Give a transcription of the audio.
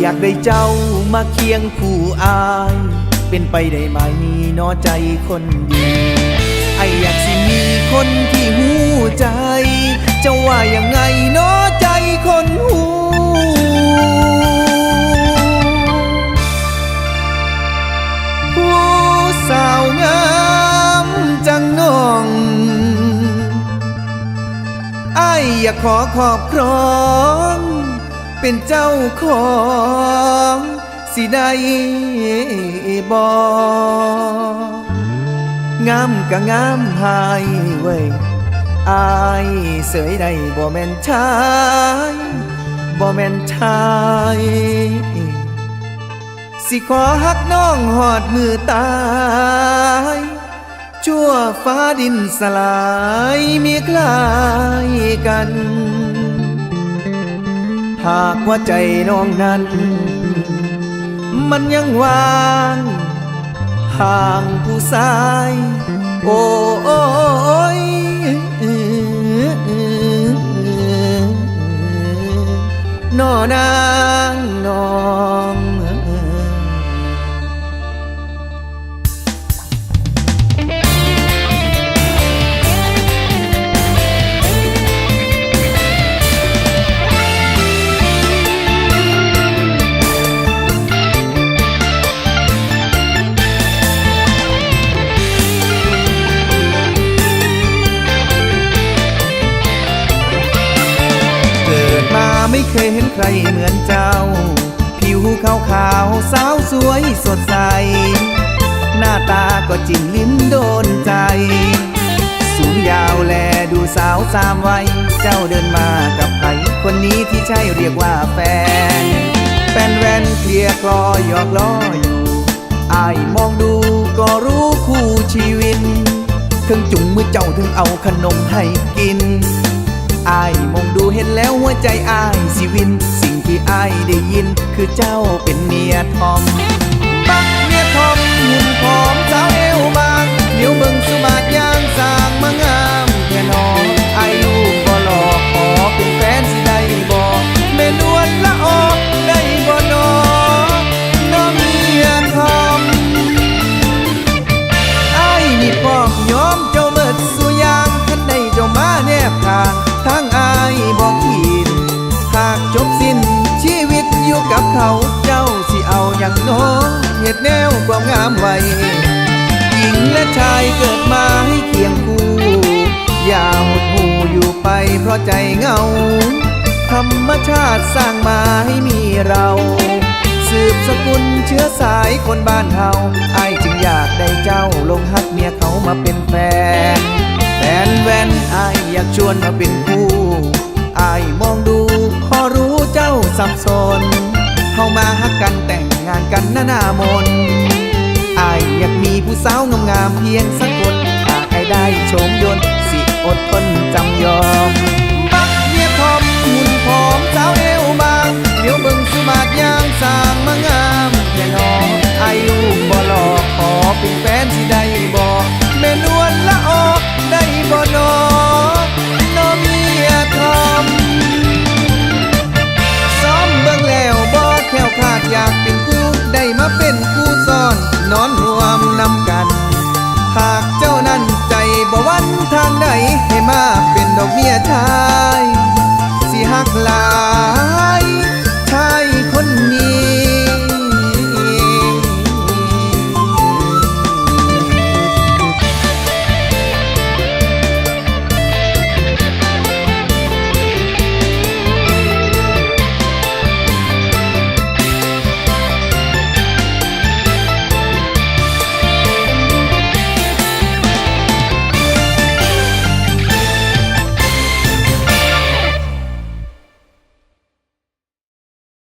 อยากได้เจ้ามาเคียงคู่อาย เป็นไปได้ไหมเนอใจคนดีไออยากสิมีคนที่หูใจ จะว่ายังไงเนอใจคนหูผู้สาวงามจังน้องไออยากขอขอบครอง เป็นเจ้าของสิได้บอกงามก็งามหายเว้ยอายเสยได้บ่แม่นชายบ่แม่นชายสิขอฮักน้องหอดมือตาย ชั่วฟ้าดินสลายมีคลายกัน หากว่าใจน้องนั้น มันยังวางห่างผู้ชาย โอ้ยนอนางนอน เกิดมาไม่เคยเห็นใครเหมือนเจ้า ผิวขาวขาวสาวสวยสดใส หน้าตาก็จิ้มลิ้มโดนใจ สูงยาวแลดูสาวสามวัย เจ้าเดินมากับใครคนนี้ที่ใช่เรียกว่าแฟน แฟนแวนเคลียร์คลอหยอกล้ออยู่อายมองดูก็รู้คู่ชีวิตถึงจุงมือเจ้าถึงเอาขนมให้กิน อายมองดูเห็นแล้วหัวใจอายสิวิน สิ่งที่อายได้ยิน คือเจ้าเป็นเมียทอม เขาเจ้าสิเอาอย่างโน้เหตุแนวความงามไว้หญิงและชายเกิดมาให้เคียงคู่ อย่าหดหูอยู่ไปเพราะใจเหงา ธรรมชาติสร้างมาให้มีเรา สืบสกุลเชื้อสายคนบ้านเฮาไอายจึงอยากได้เจ้าลงฮักเมียเขามาเป็นแฟนแฟนแวนไอายอยากชวนมาเป็นคู่ไอายมอง หน้ามนไอายอยากมีผู้สาวงามๆเพียงสักคนหากไอได้โฉมยนต์สิอดทนจำยอม บักเมียทอมหุ่นผอมสา ดอกเมียชา